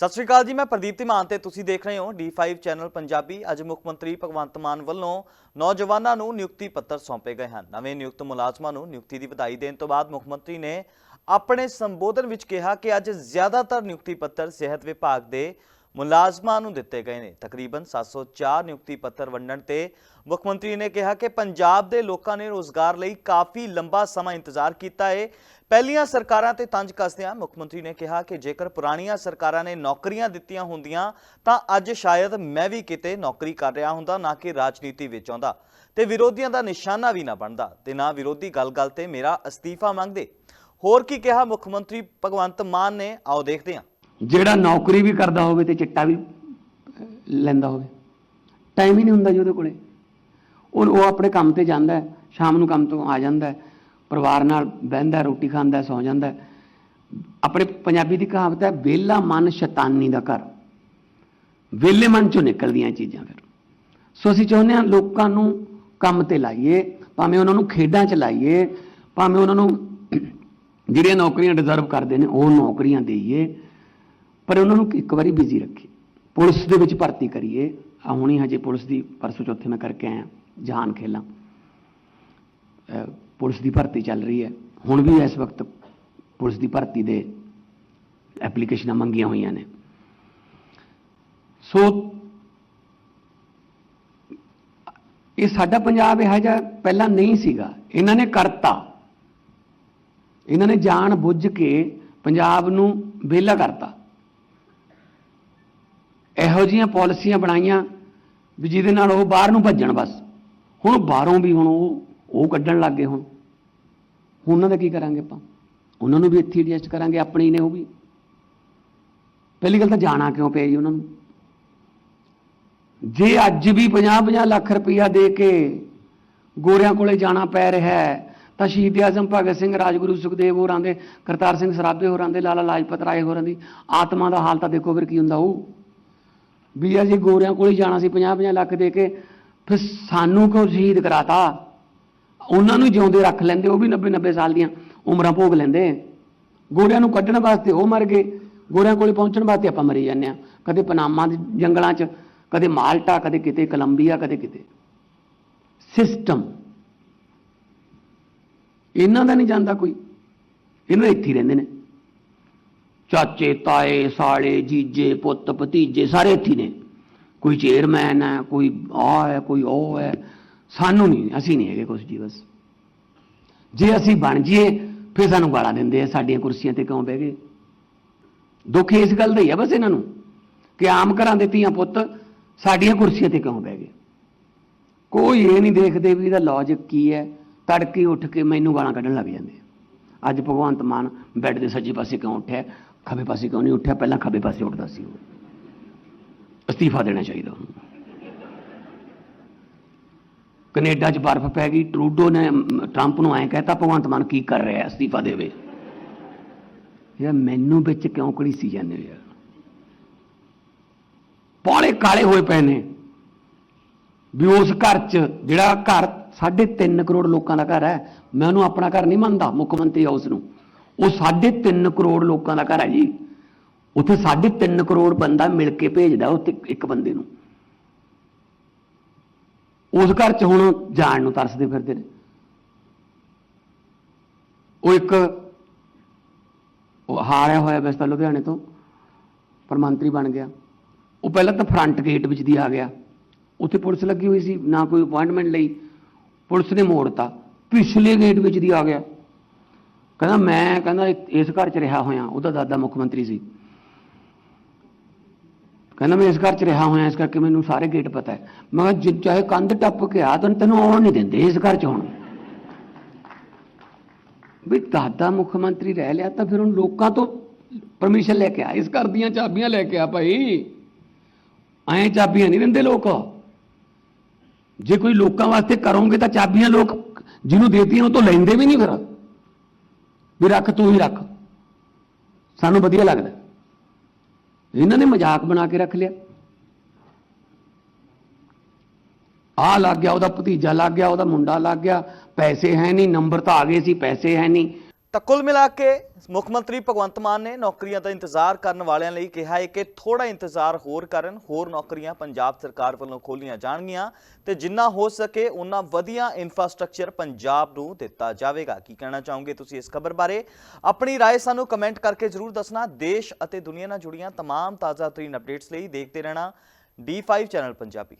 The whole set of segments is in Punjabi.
ਸਤਿ ਸ਼੍ਰੀ ਅਕਾਲ ਜੀ, ਮੈਂ ਪ੍ਰਦੀਪ ਧੀਮਾਨ ਤੇ ਤੁਸੀਂ ਦੇਖ ਰਹੇ ਹੋ D5 ਚੈਨਲ ਪੰਜਾਬੀ। ਅੱਜ ਮੁੱਖ ਮੰਤਰੀ ਭਗਵੰਤ ਮਾਨ ਵੱਲੋਂ ਨੌਜਵਾਨਾਂ ਨੂੰ ਨਿਯੁਕਤੀ ਪੱਤਰ ਸੌਂਪੇ ਗਏ ਹਨ। ਨਵੇਂ ਨਿਯੁਕਤ ਮੁਲਾਜ਼ਮਾਂ ਨੂੰ ਨਿਯੁਕਤੀ ਦੀ ਵਧਾਈ ਦੇਣ ਤੋਂ ਬਾਅਦ ਮੁੱਖ ਮੰਤਰੀ ਨੇ ਆਪਣੇ ਸੰਬੋਧਨ ਵਿੱਚ ਕਿਹਾ ਕਿ ਅੱਜ ਜ਼ਿਆਦਾਤਰ ਨਿਯੁਕਤੀ ਪੱਤਰ ਸਿਹਤ ਵਿਭਾਗ ਦੇ ਮੁਲਾਜ਼ਮਾਂ ਨੂੰ ਦਿੱਤੇ ਗਏ ਨੇ। ਤਕਰੀਬਨ 704 ਨਿਯੁਕਤੀ ਪੱਤਰ ਵੰਡਣ ਤੇ ਮੁੱਖ ਮੰਤਰੀ ਨੇ ਕਿਹਾ ਕਿ ਪੰਜਾਬ ਦੇ ਲੋਕਾਂ ਨੇ ਰੋਜ਼ਗਾਰ ਲਈ ਕਾਫੀ ਲੰਬਾ ਸਮਾਂ ਇੰਤਜ਼ਾਰ ਕੀਤਾ ਹੈ ਪਹਿਲੀਆਂ ਸਰਕਾਰਾਂ ਤੇ ਤੰਜ ਕੱਸਦਿਆਂ ਮੁੱਖ ਮੰਤਰੀ ਨੇ ਕਿਹਾ ਕਿ ਜੇਕਰ ਪੁਰਾਣੀਆਂ ਸਰਕਾਰਾਂ ਨੇ ਨੌਕਰੀਆਂ ਦਿੱਤੀਆਂ ਹੁੰਦੀਆਂ, ਤਾਂ ਅੱਜ ਸ਼ਾਇਦ ਮੈਂ ਵੀ ਕਿਤੇ ਨੌਕਰੀ ਕਰ ਰਿਹਾ ਹੁੰਦਾ, ਨਾ ਕਿ ਰਾਜਨੀਤੀ ਵਿੱਚ ਆਉਂਦਾ। ਤੇ ਵਿਰੋਧੀਆਂ ਦਾ ਨਿਸ਼ਾਨਾ ਵੀ ਨਾ ਬਣਦਾ। ਤੇ ਨਾ ਵਿਰੋਧੀ ਗੱਲ-ਗੱਲ ਤੇ ਮੇਰਾ ਅਸਤੀਫਾ ਮੰਗਦੇ। ਹੋਰ ਕੀ ਕਿਹਾ ਮੁੱਖ ਮੰਤਰੀ ਭਗਵੰਤ ਮਾਨ ਨੇ? ਆਓ ਦੇਖਦੇ ਹਾਂ। ਜਿਹੜਾ ਨੌਕਰੀ ਵੀ ਕਰਦਾ ਹੋਵੇ ਤੇ ਚਿੱਟਾ ਵੀ ਲੈਂਦਾ ਹੋਵੇ। ਟਾਈਮ ਹੀ ਨਹੀਂ ਹੁੰਦਾ ਜੀ ਉਹਦੇ ਕੋਲੇ। ਉਹ ਉਹ ਆਪਣੇ ਕੰਮ ਤੇ ਜਾਂਦਾ ਹੈ, ਸ਼ਾਮ ਨੂੰ ਕੰਮ ਤੋਂ ਆ ਜਾਂਦਾ ਹੈ। ਪਰਿਵਾਰ ਨਾਲ ਬਹਿੰਦਾ ਰੋਟੀ ਖਾਂਦਾ ਹੈ, ਸੌ ਜਾਂਦਾ। ਆਪਣੇ ਪੰਜਾਬੀ ਦੀ ਕਹਾਵਤ ਹੈ ਵਿਹਲਾ ਮਨ ਸ਼ੈਤਾਨੀ ਦਾ ਘਰ। ਵਿਹਲੇ ਮਨ ਚੋਂ ਨਿਕਲਦੀਆਂ ਚੀਜ਼ਾਂ ਫਿਰ। ਸੋ ਅਸੀਂ ਚਾਹੁੰਦੇ ਹਾਂ ਲੋਕਾਂ ਨੂੰ ਕੰਮ ਤੇ ਲਾਈਏ ਭਾਵੇਂ ਉਹਨਾਂ ਨੂੰ ਖੇਡਾਂ ਚ ਲਾਈਏ ਭਾਵੇਂ ਉਹਨਾਂ ਨੂੰ ਜਿਹੜੀਆਂ ਨੌਕਰੀਆਂ ਡਿਜ਼ਰਵ ਕਰਦੇ ਨੇ ਉਹ ਨੌਕਰੀਆਂ ਦੇਈਏ ਪਰ ਉਹਨਾਂ ਨੂੰ ਇੱਕ ਵਾਰੀ ਬਿਜ਼ੀ ਰੱਖੀਏ। ਪੁਲਿਸ ਦੇ ਵਿੱਚ ਭਰਤੀ ਕਰੀਏ। ਆ ਹੁਣੀ ਹਜੇ ਪੁਲਿਸ ਦੀ ਪਰਸੋਂ ਚੌਥੇ ਮੈਂ ਕਰਕੇ ਆਇਆ ਜਹਾਨ ਖੇਲਾਂ। ਪੁਲਿਸ ਦੀ ਭਰਤੀ ਚੱਲ ਰਹੀ ਹੈ। ਹੁਣ ਵੀ ਇਸ ਵਕਤ ਪੁਲਿਸ ਦੀ ਭਰਤੀ ਦੇ ਐਪਲੀਕੇਸ਼ਨਾਂ ਮੰਗੀਆਂ ਹੋਈਆਂ ਨੇ। ਸੋ, ਇਹ ਸਾਡਾ ਪੰਜਾਬ ਇਹੋ ਜਿਹਾ ਪਹਿਲਾਂ ਨਹੀਂ ਸੀਗਾ। ਇਹਨਾਂ ਨੇ ਕਰਤਾ। ਇਹਨਾਂ ਨੇ ਜਾਣ ਬੁੱਝ ਕੇ ਪੰਜਾਬ ਨੂੰ ਵਿਹਲਾ ਕਰਤਾ। ਇਹੋ ਜੀਆਂ ਪਾਲਿਸੀਆਂ ਬਣਾਈਆਂ ਵੀ ਜਿਹਦੇ ਨਾਲ ਉਹ ਬਾਹਰ ਨੂੰ ਭੱਜਣ ਬਸ। ਹੁਣ ਬਾਹਰੋਂ ਵੀ ਹੁਣ ਉਹ ਉਹ ਕੱਢਣ ਲੱਗ ਗਏ ਹੁਣ। ਹੁਣ ਉਹਨਾਂ ਦਾ ਕੀ ਕਰਾਂਗੇ ਆਪਾਂ? ਉਹਨਾਂ ਨੂੰ ਵੀ ਇੱਥੇ ਐਡਜਸਟ ਕਰਾਂਗੇ, ਆਪਣੇ ਹੀ ਨੇ ਉਹ ਵੀ। ਪਹਿਲੀ ਗੱਲ ਤਾਂ ਜਾਣਾ ਕਿਉਂ ਪਿਆ ਜੀ ਉਹਨਾਂ ਨੂੰ? ਜੇ ਅੱਜ ਵੀ 50-50 ਲੱਖ ਰੁਪਈਆ ਦੇ ਕੇ ਗੋਰਿਆਂ ਕੋਲੇ ਜਾਣਾ ਪੈ ਰਿਹਾ ਹੈ, ਤਾਂ ਸ਼ਹੀਦ ਆਜ਼ਮ ਭਗਤ ਸਿੰਘ, ਰਾਜਗੁਰੂ ਸੁਖਦੇਵ ਹੋਰਾਂ ਦੇ, ਕਰਤਾਰ ਸਿੰਘ ਸਰਾਭੇ ਹੋਰਾਂ ਦੇ, ਲਾਲਾ ਲਾਜਪਤ ਰਾਏ ਹੋਰਾਂ ਦੀ ਆਤਮਾ ਦਾ ਹਾਲ ਤਾਂ ਦੇਖੋ ਫਿਰ ਕੀ ਹੁੰਦਾ ਉਹ। ਵੀ ਆ ਜੇ ਗੋਰਿਆਂ ਕੋਲੇ ਜਾਣਾ ਸੀ 50-50 ਲੱਖ ਦੇ ਕੇ, ਫਿਰ ਸਾਨੂੰ ਕਿਉਂ ਸ਼ਹੀਦ ਕਰਾਤਾ? ਉਹਨਾਂ ਨੂੰ ਜਿਉਂਦੇ ਰੱਖ ਲੈਂਦੇ, ਉਹ ਵੀ 90-90 ਸਾਲ ਦੀਆਂ ਉਮਰਾਂ ਭੋਗ ਲੈਂਦੇ। ਗੋਰਿਆਂ ਨੂੰ ਕੱਢਣ ਵਾਸਤੇ ਉਹ ਮਰ ਗਏ। ਗੋਰਿਆਂ ਕੋਲੇ ਪਹੁੰਚਣ ਵਾਸਤੇ ਆਪਾਂ ਮਰੀ ਜਾਂਦੇ ਆ ਕਦੇ ਪਨਾਮਾ ਦੇ ਜੰਗਲਾਂ 'ਚ, ਕਦੇ ਮਾਲਟਾ, ਕਦੇ ਕਿਤੇ ਕੋਲੰਬੀਆ, ਕਦੇ ਕਿਤੇ। ਸਿਸਟਮ ਇਹਨਾਂ ਦਾ ਨਹੀਂ ਜਾਂਦਾ ਕੋਈ। ਇਹਨਾਂ ਦੇ ਇੱਥੇ ਰਹਿੰਦੇ ਨੇ। ਚਾਚੇ, ਤਾਏ, ਸਾਲੇ, ਜੀਜੇ, ਪੁੱਤ, ਭਤੀਜੇ ਸਾਰੇ ਇੱਥੇ ਨੇ। ਕੋਈ ਚੇਅਰਮੈਨ ਹੈ, ਕੋਈ ਆ ਹੈ, ਕੋਈ ਉਹ ਹੈ। ਸਾਨੂੰ ਨਹੀਂ, ਅਸੀਂ ਨਹੀਂ ਹੈਗੇ ਕੁਛ ਜੀ ਬਸ। ਜੇ ਅਸੀਂ ਬਣ ਜਾਈਏ, ਫਿਰ ਸਾਨੂੰ ਗਾਲਾਂ ਦਿੰਦੇ ਆ, ਸਾਡੀਆਂ ਕੁਰਸੀਆਂ ਤੇ ਕਿਉਂ ਬਹਿ ਗਏ? ਦੁੱਖ ਇਸ ਗੱਲ ਦਾ ਹੀ ਆ ਬਸ ਇਹਨਾਂ ਨੂੰ, ਕਿ ਆਮ ਘਰਾਂ ਦੇ ਧੀਆਂ ਪੁੱਤ ਸਾਡੀਆਂ ਕੁਰਸੀਆਂ ਤੇ ਕਿਉਂ ਬਹਿ ਗਏ? ਕੋਈ ਇਹ ਨਹੀਂ ਦੇਖਦੇ ਵੀ ਇਹਦਾ ਲੌਜੀਕ ਕੀ ਹੈ? ਤੜਕੇ ਉੱਠ ਕੇ ਮੈਨੂੰ ਗਾਲਾਂ ਕੱਢਣ ਲੱਗ ਜਾਂਦੇ ਅੱਜ ਭਗਵੰਤ ਮਾਨ ਬੈੱਡ ਦੇ ਸੱਜੇ ਪਾਸੇ ਕਿਉਂ ਉੱਠਿਆ? ਖੱਬੇ ਪਾਸੇ ਕਿਉਂ ਨਹੀਂ ਉੱਠਿਆ? ਪਹਿਲਾਂ ਖੱਬੇ ਪਾਸੇ ਉੱਠਦਾ ਸੀ ਉਹ। ਅਸਤੀਫਾ ਦੇਣਾ ਚਾਹੀਦਾ ਉਹਨੂੰ। ਕੈਨੇਡਾ 'ਚ ਬਰਫ਼ ਪੈ ਗਈ, ਟਰੂਡੋ ਨੇ ਟਰੰਪ ਨੂੰ ਐਂ ਕਹਿਤਾ, ਭਗਵੰਤ ਮਾਨ ਕੀ ਕਰ ਰਿਹਾ ਅਸਤੀਫਾ ਦੇਵੇ। ਯਾਰ ਮੈਨੂੰ ਵਿੱਚ ਕਿਉਂ ਘੜੀਸੀ ਜਾਂਦੇ ਯਾਰ? ਪਾਲੇ ਕਾਲੇ ਹੋਏ ਪਏ ਨੇ। ਵੀ ਉਸ ਘਰ 'ਚ ਜਿਹੜਾ ਘਰ 3.5 ਕਰੋੜ ਲੋਕਾਂ ਦਾ ਘਰ ਹੈ, ਮੈਂ ਉਹਨੂੰ ਆਪਣਾ ਘਰ ਨਹੀਂ ਮੰਨਦਾ, ਮੁੱਖ ਮੰਤਰੀ ਹਾਊਸ ਨੂੰ। ਉਹ 3.5 ਕਰੋੜ ਲੋਕਾਂ ਦਾ ਘਰ ਹੈ ਜੀ। ਉੱਥੇ 3.5 ਕਰੋੜ ਬੰਦਾ ਮਿਲ ਕੇ ਭੇਜਦਾ, ਉੱਥੇ ਇੱਕ ਬੰਦੇ ਨੂੰ। ਉਸ ਘਰ 'ਚ ਹੁਣ ਜਾਣ ਨੂੰ ਤਰਸਦੇ ਫਿਰਦੇ ਨੇ। ਉਹ ਇੱਕ ਉਹ ਹਾਰਿਆ ਹੋਇਆ ਵੈਸੇ ਤਾਂ ਲੁਧਿਆਣੇ ਤੋਂ ਪਰ ਮੰਤਰੀ ਬਣ ਗਿਆ। ਉਹ ਪਹਿਲਾਂ ਤਾਂ ਫਰੰਟ ਗੇਟ ਵਿੱਚ ਦੀ ਆ ਗਿਆ। ਉੱਥੇ ਪੁਲਿਸ ਲੱਗੀ ਹੋਈ ਸੀ, ਨਾ ਕੋਈ ਅਪਾਇੰਟਮੈਂਟ ਲਈ। ਪੁਲਿਸ ਨੇ ਮੋੜਤਾ। ਪਿਛਲੇ ਗੇਟ ਵਿੱਚ ਦੀ ਆ ਗਿਆ। ਕਹਿੰਦਾ ਮੈਂ, ਕਹਿੰਦਾ ਇਸ ਘਰ 'ਚ ਰਿਹਾ ਹੋਇਆ। ਉਹਦਾ ਦਾਦਾ ਮੁੱਖ ਮੰਤਰੀ ਸੀ। ਕਹਿੰਦਾ ਮੈਂ ਇਸ ਘਰ 'ਚ ਰਿਹਾ ਹੋਇਆ, ਇਸ ਕਰਕੇ ਮੈਨੂੰ ਸਾਰੇ ਗੇਟ ਪਤਾ ਹੈ। ਮੈਂ ਕਿਹਾ, ਜੇ ਚਾਹੇ ਕੰਧ ਟੱਪ ਕੇ ਆ ਤਾਂ ਤੈਨੂੰ ਆਉਣ ਨਹੀਂ ਦਿੰਦੇ ਇਸ ਘਰ 'ਚ ਹੁਣ। ਵੀ ਦਾਦਾ ਮੁੱਖ ਮੰਤਰੀ ਰਹਿ ਲਿਆ, ਤਾਂ ਫਿਰ ਹੁਣ ਲੋਕਾਂ ਤੋਂ ਪਰਮਿਸ਼ਨ ਲੈ ਕੇ ਆ, ਇਸ ਘਰ ਦੀਆਂ ਚਾਬੀਆਂ ਲੈ ਕੇ ਆ ਭਾਈ। ਐਂ ਚਾਬੀਆਂ ਨਹੀਂ ਦਿੰਦੇ ਲੋਕ। ਜੇ ਕੋਈ ਲੋਕਾਂ ਵਾਸਤੇ ਕਰੋਗੇ ਤਾਂ ਚਾਬੀਆਂ ਲੋਕ ਜਿਹਨੂੰ ਦੇਤੀਆਂ ਉਹ ਤੋਂ ਲੈਂਦੇ ਵੀ ਨਹੀਂ ਫਿਰ। ਵੀ ਰੱਖ, ਤੂੰ ਹੀ ਰੱਖ। ਸਾਨੂੰ ਵਧੀਆ ਲੱਗਦਾ। ਇਹਨਾਂ ਨੇ ਮਜ਼ਾਕ ਬਣਾ ਕੇ ਰੱਖ ਲਿਆ। ਆ ਲੱਗ ਗਿਆ, ਉਹਦਾ ਭਤੀਜਾ ਲੱਗ ਗਿਆ, ਉਹਦਾ ਮੁੰਡਾ ਲੱਗ ਗਿਆ। ਪੈਸੇ ਹੈ ਨਹੀਂ, ਨੰਬਰ ਤਾਂ ਆ ਗਏ ਸੀ, ਪੈਸੇ ਹੈ ਨਹੀਂ। ਤਾਂ ਕੁੱਲ ਮਿਲਾ ਕੇ ਮੁੱਖ ਮੰਤਰੀ ਭਗਵੰਤ ਮਾਨ ਨੇ ਨੌਕਰੀਆਂ ਦਾ ਇੰਤਜ਼ਾਰ ਕਰਨ ਵਾਲਿਆਂ ਲਈ ਕਿਹਾ ਹੈ ਕਿ ਥੋੜਾ ਇੰਤਜ਼ਾਰ ਹੋਰ ਕਰਨ ਹੋਰ ਨੌਕਰੀਆਂ ਪੰਜਾਬ ਸਰਕਾਰ ਵੱਲੋਂ ਖੋਲੀਆਂ ਜਾਣਗੀਆਂ ਤੇ ਜਿੰਨਾ ਹੋ ਸਕੇ ਉਨਾ ਵਧੀਆ ਇਨਫਰਾਸਟ੍ਰਕਚਰ ਪੰਜਾਬ ਨੂੰ ਦਿੱਤਾ ਜਾਵੇਗਾ ਕੀ ਕਹਿਣਾ ਚਾਹੋਗੇ ਤੁਸੀਂ ਇਸ ਖਬਰ ਬਾਰੇ ਆਪਣੀ رائے ਸਾਨੂੰ ਕਮੈਂਟ ਕਰਕੇ ਜਰੂਰ ਦੱਸਣਾ ਦੇਸ਼ ਅਤੇ ਦੁਨੀਆ ਨਾਲ ਜੁੜੀਆਂ तमाम ਤਾਜ਼ਾ ਤਰੀਨ ਅਪਡੇਟਸ ਲਈ ਦੇਖਦੇ ਰਹਿਣਾ D5 ਚੈਨਲ ਪੰਜਾਬੀ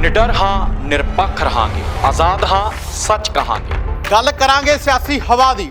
ਨਿਡਰ ਹਾਂ ਨਿਰਪੱਖ ਰਹਾਂਗੇ ਆਜ਼ਾਦ ਹਾਂ ਸੱਚ ਕਹਾਂਗੇ ਗੱਲ ਕਰਾਂਗੇ ਸਿਆਸੀ ਹਵਾ ਦੀ